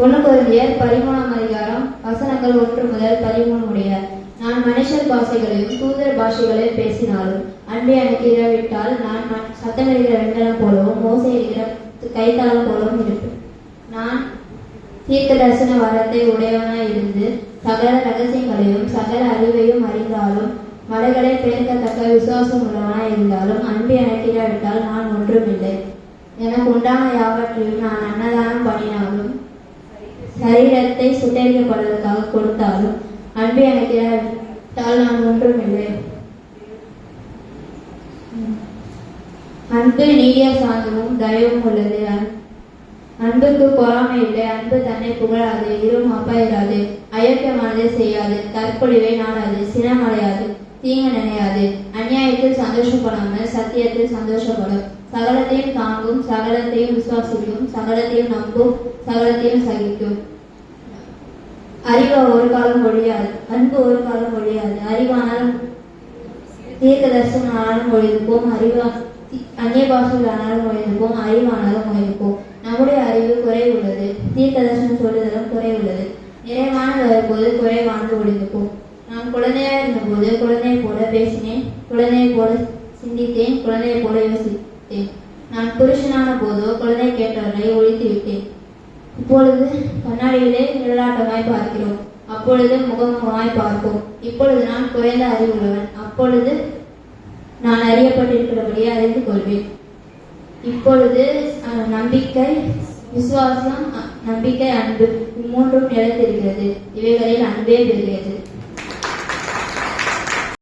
ஒன்று பதிமூணாம் அதிகாரம் வசனங்கள் ஒன்று முதல் பதிமூணு உடைய நான் மனுஷர் பாஷைகளையும் தூதர பாஷைகளையும் பேசினாலும் அன்பை எனக்கு இரவிட்டால் நான் சத்தம் எழுகிற வெண்டலம் போலவும் மோசை எழுகிற கைத்தாளம் போலவும் இருப்பேன். நான் தீர்க்க தரிசன வரத்தை உடையவனாய் இருந்து சகல ரகசியங்களையும் சகல அறிவையும் அறிந்தாலும் மலைகளை பெயர்க்கத்தக்க விசுவாசம் உள்ளவனாய் இருந்தாலும் அன்பு எனக்கு இராவிட்டால் நான் ஒன்றுமில்லை. எனக்கு உண்டான யாவற்றையும் நான் அன்னதானம் பண்ணினாலும் சரீரத்தை சுட்டரிக்கப்படுவதற்காக கொடுத்தாலும் அன்பை அழைக்கிறார். இராவிட்டால் நான் ஒன்றுமில்லை அன்பு நீடிய சாந்தமும் தயவும் உள்ளது. அன்புக்கு பொறாமை இல்லை. அன்பு தன்னை புகழாது. இரும் அப்பாயிராது. அயோக்கியமானதை செய்யாது. தற்கொலைவை நாடாது. சினமடையாது. தீங்கு நினையாது. அநியாயத்தில் சந்தோஷப்படாமல் சத்தியத்தில் சந்தோஷப்படும். சகலத்தையும் தாங்கும் சகலத்தையும் விசுவாசிக்கும் சகலத்தையும் நம்பும் சகலத்தையும் சகிக்கும். அறிவா ஒரு காலம் ஒழியாது அன்பு ஒரு காலம் ஒழியாது அறிவானாலும் தீர்க்க தரிசனாலும் ஒழிந்துப்போம் அறிவா அந்நிய ஆனாலும் ஒழிந்துப்போம் அறிவானாலும் ஒழிந்துப்போம் நம்முடைய அறிவு குறைவுள்ளது. தீர்க்க தரிசனம் சொல்லுதலும் குறைவுள்ளது. நிறைவானது வரும்போது குறைவானது ஒழிந்துப்போம் நான் குழந்தையா இருந்தபோது குழந்தையை போல பேசினேன். குழந்தையை போல சிந்தித்தேன். குழந்தையை போல யோசித்தேன். நான் புருஷனான போதோ குழந்தை கேட்டவர்களை ஒழித்து விட்டேன் இப்பொழுது கண்ணாடியிலே நிழலாட்டமாய் பார்க்கிறோம். அப்பொழுது முகமுகமாய் பார்ப்போம். இப்பொழுது நான் குறைந்த அறிவுள்ளவன். அப்பொழுது நான் அறியப்பட்டிருக்கிறபடியே அறிந்து கொள்வேன். இப்பொழுது நம்பிக்கை விசுவாசம் அ- நம்பிக்கை அன்பு இம்மூன்றும் நிலைத்திருக்கிறது. இவைகளில் அன்பே பெறுகிறது.